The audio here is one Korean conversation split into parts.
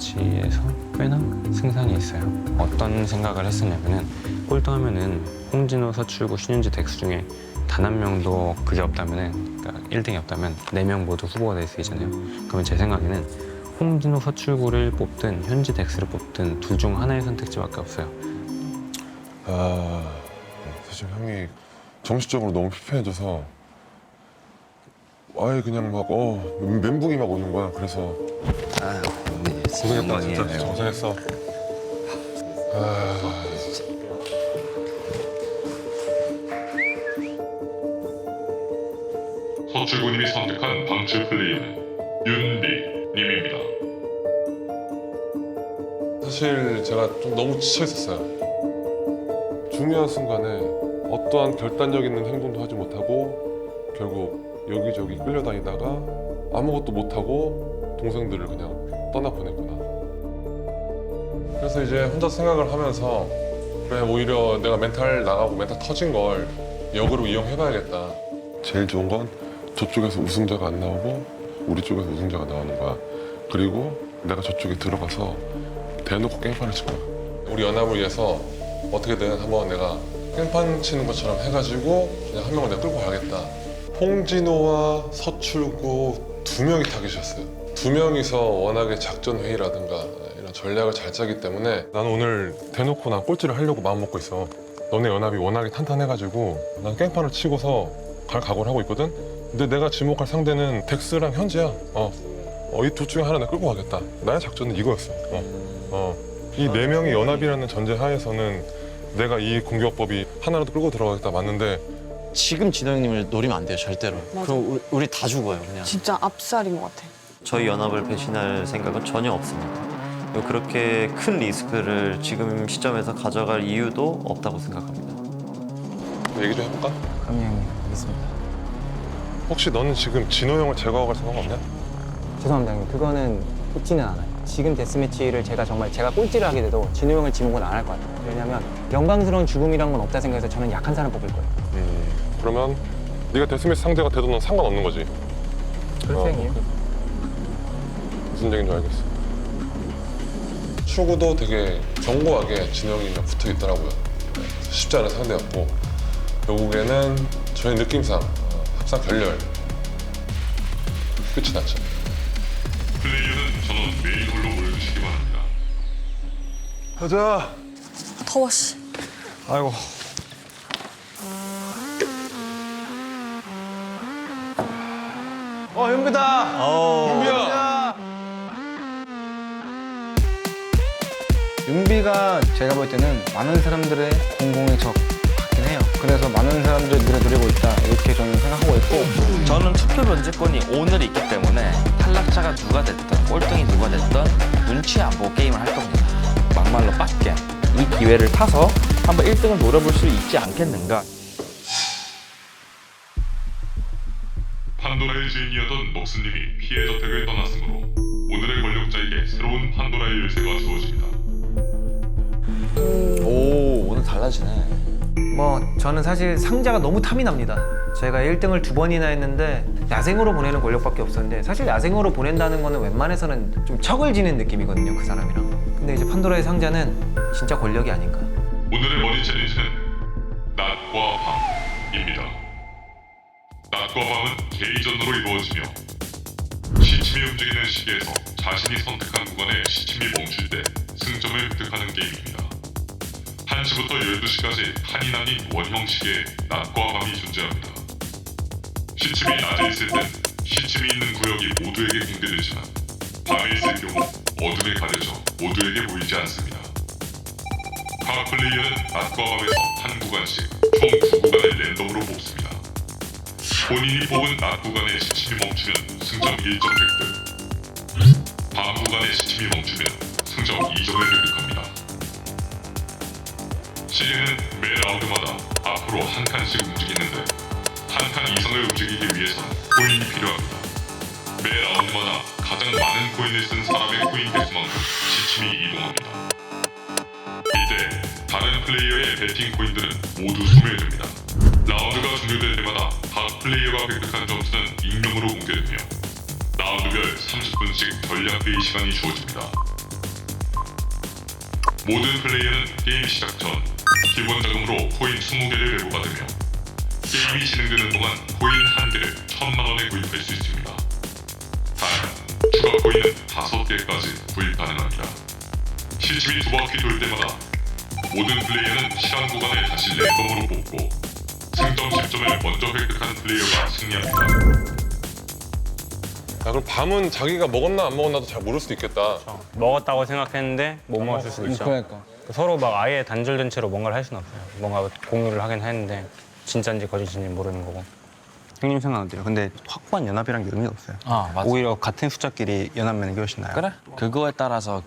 데스매치에서 꽤나 승산이 있어요. 어떤 생각을 했었냐면은 꼴등하면은 홍진호, 서출구, 신윤지 덱스 중에 단 한 명도 그게 없다면은 그러니까 1등이 없다면 네 명 모두 후보가 될 수 있잖아요. 그러면 제 생각에는 홍진호, 서출구를 뽑든 현지 덱스를 뽑든 둘 중 하나의 선택지밖에 없어요. 아 사실 형이 정신적으로 너무 피폐해져서 아예 그냥 막 어 멘붕이 막 오는 거야. 그래서 아, 네, 고생했다 진짜. 고생했어. 아 서출구님이 선택한 방출 플레이는 윤비님입니다. 사실 제가 좀 너무 지쳐 있었어요. 중요한 순간에 어떠한 결단력 있는 행동도 하지 못하고 결국 여기저기 끌려다니다가 아무것도 못하고 동생들을 그냥 떠나 보냈구나. 그래서 이제 혼자 생각을 하면서 그래 오히려 내가 멘탈 나가고 멘탈 터진 걸 역으로 이용해봐야겠다. 제일 좋은 건 저쪽에서 우승자가 안 나오고 우리 쪽에서 우승자가 나오는 거야. 그리고 내가 저쪽에 들어가서 대놓고 깽판을 칠 거야. 우리 연합을 위해서 어떻게든 한번 내가 깽판 치는 것처럼 해가지고 그냥 한 명을 내가 끌고 가야겠다. 홍진호와 서출구 두 명이 타깃이었어요. 두 명이서 워낙에 작전 회의라든가 이런 전략을 잘 짜기 때문에 나는 오늘 대놓고 난 꼴찌를 하려고 마음 먹고 있어. 너네 연합이 워낙에 탄탄해가지고 난 깽판을 치고서 갈 각오를 하고 있거든. 근데 내가 지목할 상대는 덱스랑 현지야. 어, 어, 이 둘 중에 하나 내가 끌고 가겠다. 나의 작전은 이거였어. 어. 어. 이 네 명이 연합이라는 전제 하에서는 내가 이 공격법이 하나라도 끌고 들어가겠다 맞는데 지금 진호 형님을 노리면 안 돼요 절대로. 맞아. 그럼 우리, 우리 다 죽어요 그냥. 진짜 압살인 것 같아. 저희 연합을 배신할 생각은 전혀 없습니다. 그리고 그렇게 큰 리스크를 지금 시점에서 가져갈 이유도 없다고 생각합니다. 얘기 좀 해볼까? 그럼요 형님 알겠습니다 혹시 너는 지금 진호 형을 제거할 생각 없냐? 죄송합니다 형님 그거는 뽑지는 않아요 지금 데스매치를 제가 정말 제가 꼴찌를 하게 돼도 진우 형을 지목은 안 할 것 같아요 왜냐면 영광스러운 죽음이란 건 없다 생각해서 저는 약한 사람 뽑을 거예요 그러면 네가 데스매치 상대가 돼도 넌 상관없는 거지. 그렇죠 어. 형님 무슨 얘기인지 알겠어. 출구도 되게 견고하게 진호 형이랑 붙어 있더라고요. 네, 쉽지 않은 상대였고 결국에는 저희 느낌상 어, 합상 결렬 끝이 났죠. 플레이어는 전원 메인 홀로 모여주시기 바랍니다. 가자. 더워 씨. 아이고. 어 윤비다. 준비야. 윤비가 제가 볼 때는 많은 사람들의 공공의 적 같긴 해요 그래서 많은 사람들이 노래 노리고 있다 이렇게 저는 생각하고 있고 저는 투표 면제권이 오늘 있기 때문에 탈락자가 누가 됐든 꼴등이 누가 됐든 눈치 안 보고 게임을 할 겁니다. 막말로 빡게 이 기회를 타서 한번 1등을 노려볼 수 있지 않겠는가. 판도라의 주인이었던 목수님이 피해 저택을 떠났으므로 오늘의 권력자에게 새로운 판도라의 열쇠가 주어집니다. 달라지네. 뭐 저는 사실 상자가 너무 탐이 납니다. 제가 1등을 두 번이나 했는데 야생으로 보내는 권력밖에 없었는데 사실 야생으로 보낸다는 거는 웬만해서는 좀 척을 지는 느낌이거든요 그 사람이랑. 근데 이제 판도라의 상자는 진짜 권력이 아닌가. 오늘의 머니 챌린지는 낮과 밤입니다. 낮과 밤은 개이전으로 이루어지며 시침이 움직이는 시계에서 자신이 선택한 구간에 시침이 멈출 때 승점을 획득하는 게임입니다. 1시부터 12시까지 한이 나뉜 원형 시계에 낮과 밤이 존재합니다. 시침이 낮에 있을 땐 시침이 있는 구역이 모두에게 공개되지만 밤에 있을 경우 어둠에 가려져 모두에게 보이지 않습니다. 각 플레이어는 낮과 밤에서 한 구간씩 총두 구간을 랜덤으로 뽑습니다. 본인이 뽑은 낮 구간에 시침이 멈추면 승점 1점 획득. 밤 구간에 시침이 멈추면 승점 2점을 획득합니다. 시계는 매 라운드마다 앞으로 한 칸씩 움직이는데 한 칸 이상을 움직이기 위해선 코인이 필요합니다. 매 라운드마다 가장 많은 코인을 쓴 사람의 코인 개수만큼 시침이 이동합니다. 이때 다른 플레이어의 배팅 코인들은 모두 소멸됩니다. 라운드가 종료될 때마다 각 플레이어가 획득한 점수는 익명으로 공개되며 라운드별 30분씩 전략 회의 시간이 주어집니다. 모든 플레이어는 게임 시작 전 기본 자금으로 코인 20개를 내고받으며 게임이 진행되는 동안 코인 한 개를 천만 원에 구입할 수 있습니다. 단, 추가 코인은 5개까지 구입 가능합니다. 시침이 두 바퀴 돌 때마다 모든 플레이어는 시간 구간을 다시 랜덤으로 뽑고 승점 10점을 먼저 획득한 플레이어가 승리합니다. 야 그럼 밤은 자기가 먹었나 안 먹었나도 잘 모를 수도 있겠다. 먹었다고 생각했는데 못 먹었을 수도 있죠. 그러니까. 서로 막 아예 단절된 채로 뭔가를 할 수는 없어요. 뭔가 공유를 하긴 했는데 진짜인지 거짓인지 모르는 거고. 형님 생각 어때요? 근데 확고한 연합이란 게 의미가 없어요. 아 맞아. 오히려 같은 숫자끼리 연합 맺는 게 훨씬 나아요. 그래? 그거에 따라서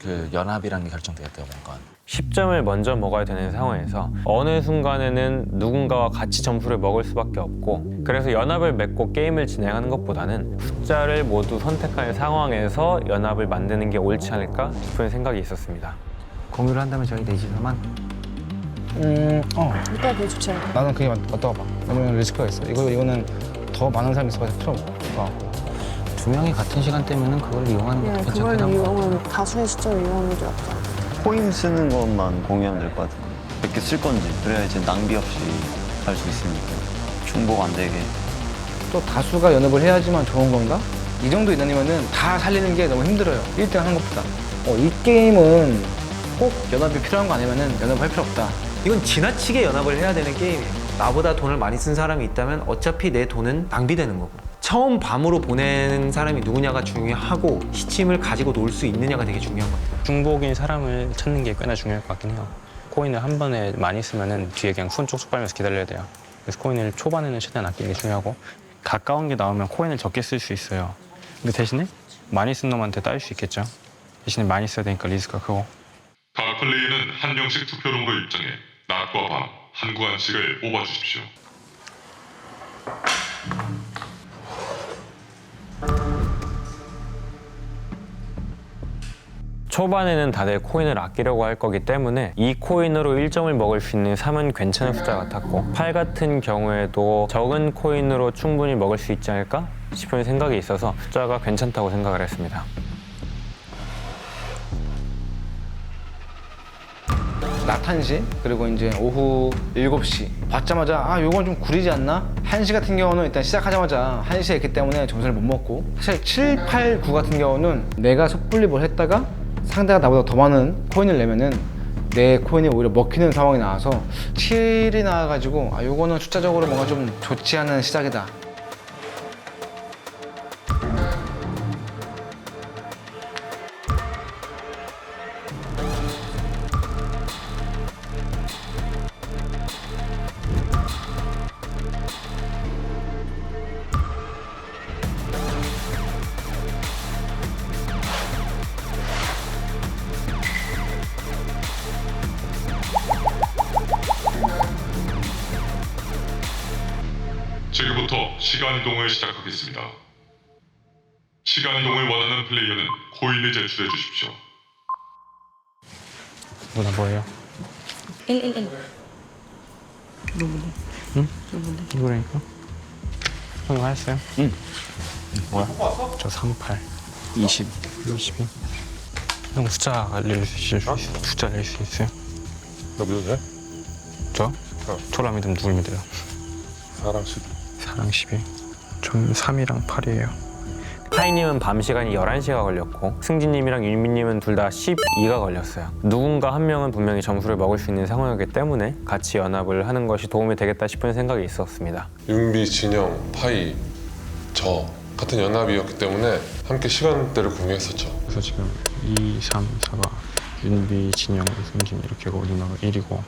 그 연합이라는 게 결정되겠대요 뭔가. 10점을 먼저 먹어야 되는 상황에서 어느 순간에는 누군가와 같이 점수를 먹을 수밖에 없고 그래서 연합을 맺고 게임을 진행하는 것보다는 숫자를 모두 선택할 상황에서 연합을 만드는 게 옳지 않을까 싶은 생각이 있었습니다. 공유를 한다면 저희 넷이서만 음, 어, 일단 그게 좋지 않아? 나는 그게 맞, 맞다고 봐. 왜냐면 리스크가 있어. 이거 이거는 더 많은 사람이 있어서 필요 없어. 두 명이 같은 시간대면은 그걸 이용하는 것도 그냥 괜찮긴 그걸 한데 이용하면 다수의 시점을 이용하는 게 낫다. 코인 쓰는 것만 공유하면 될 것 같은데 몇개 쓸 건지 그래야 이제 낭비 없이 할 수 있으니까 중복 안 되게 또 다수가 연합을 해야지만 좋은 건가? 이 정도 인원이면은 다 살리는 게 너무 힘들어요. 1등 하는 것보다. 어, 이 게임은 꼭 연합이 필요한 거 아니면은 연합할 필요 없다. 이건 지나치게 연합을 해야 되는 게임이에요. 나보다 돈을 많이 쓴 사람이 있다면 어차피 내 돈은 낭비되는 거고. 처음 밤으로 보내는 사람이 누구냐가 중요하고 시침을 가지고 놀 수 있느냐가 되게 중요한 것 같아요. 중복인 사람을 찾는 게 꽤나 중요할 것 같긴 해요. 코인을 한 번에 많이 쓰면은 뒤에 그냥 손 쪽쪽 빨면서 기다려야 돼요. 그래서 코인을 초반에는 최대한 아끼는 게 중요하고 가까운 게 나오면 코인을 적게 쓸 수 있어요. 근데 대신에 많이 쓴 놈한테 따일 수 있겠죠. 대신에 많이 써야 되니까 리스크가 크고 각 플레이어는 한 명씩 투표룸으로 입장해 낮과 밤 한 구간씩을 뽑아주십시오. 초반에는 다들 코인을 아끼려고 할 거기 때문에 이 코인으로 1점을 먹을 수 있는 3은 괜찮은 숫자 같았고 8 같은 경우에도 적은 코인으로 충분히 먹을 수 있지 않을까 싶은 생각이 있어서 숫자가 괜찮다고 생각을 했습니다. 낮 1시 그리고 이제 오후 7시. 받자마자 아 요건 좀 구리지 않나? 1시 같은 경우는 일단 시작하자마자 1시에 있기 때문에 점수를 못 먹고. 사실 7, 8, 9 같은 경우는 내가 속불립을 했다가 상대가 나보다 더 많은 코인을 내면은 내 코인이 오히려 먹히는 상황이 나와서 7이 나와가지고 아 요거는 숫자적으로 뭔가 좀 좋지 않은 시작이다 시간 이동을 시작하겠습니다. 시간 이동을 원하는 플레이어는 코인을 제출해 주십시오. 누나 뭐예요? 111. 이거라니까? 형 하셨어요? 응. 뭐야? 저 38. 20. 22. 형 숫자 알려주실 수 있어요? 숫자 알릴 수 있어요? 너 믿어도 돼? 저? 저라 믿으면 누굴 믿어요? 4랑 10. 4랑 12. 전 3이랑 8이에요. 타이님은 밤 시간이 11시가 걸렸고 승진님이랑 윤미님은 둘 다 12가 걸렸어요. 누군가 한 명은 분명히 점수를 먹을 수 있는 상황이기 때문에 같이 연합을 하는 것이 도움이 되겠다 싶은 생각이 있었습니다. 윤비, 진영, 파이, 저 같은 연합이었기 때문에 함께 시간대를 공유했었죠. 그래서 지금 2, 3, 4가 윤비, 진영, 승진 이렇게 고 누나가 1이고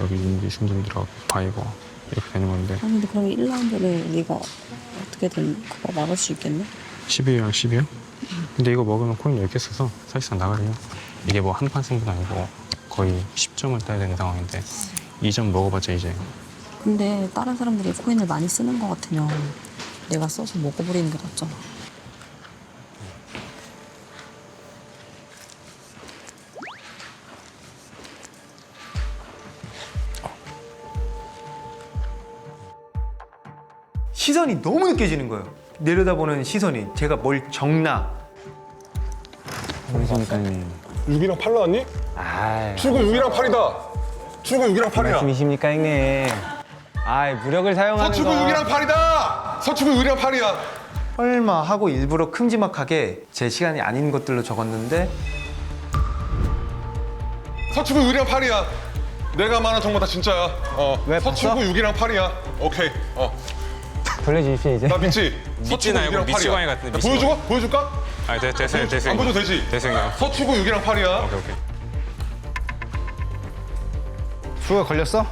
여기 윤비, 승진 들어가고 바이고 이렇게 되는 건데 아니 근데 그럼 1라운드를 우리가 어떻게든 그거 막을 수 있겠네? 12랑 12요? 근데 이거 먹으면 코인 10개 써서 사실상 나가래요. 이게 뭐 한 판 승부는 아니고 거의 10점을 따야 되는 상황인데 2점 먹어봤자 이제 근데 다른 사람들이 코인을 많이 쓰는 것 같으면 내가 써서 먹어버리는 게 낫잖아. 시선이 너무 느껴지는 거예요. 내려다보는 시선이 제가 뭘 적나 형님. 6이랑 8 나왔니? 아, 출구 6이랑 8이다. 출구 6이랑 8이야. 말씀이십니까 형님? 아, 무력을 사용하는 서출구 거. 6이랑 8이다. 서출구 6이랑 8이야. 설마 하고 일부러 큼지막하게 제 시간이 아닌 것들로 적었는데 서출구 6이랑 8이야. 내가 말한 정보 다 진짜야. 어. 왜, 서출구 봤어? 6이랑 8이야. 오케이. 어. 돌려주십시오 이제. 나 서출구 않고 6이랑 미치광이 8이야. 같은데, 야, 미치광이. 보여줄까? 보여줄까? 아, 됐, 됐어요, 됐어요. 안 보여도 되지? 됐어요. 서출구 6이랑 8이야. 오케이, 오케이. 수가 걸렸어?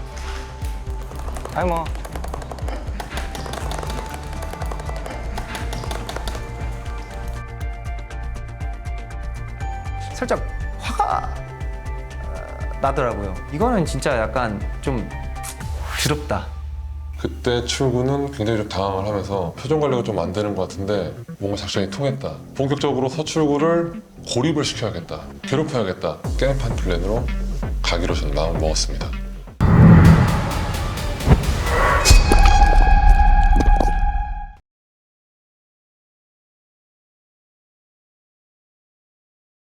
아이 뭐. 살짝 화가 어, 나더라고요. 이거는 진짜 약간 좀 더럽다. 그때 출구는 굉장히 좀 당황을 하면서 표정 관리가 좀 안 되는 것 같은데 뭔가 작전이 통했다. 본격적으로 서출구를 고립을 시켜야겠다. 괴롭혀야겠다. 게임판 플랜으로 가기로 저는 마음을 먹었습니다.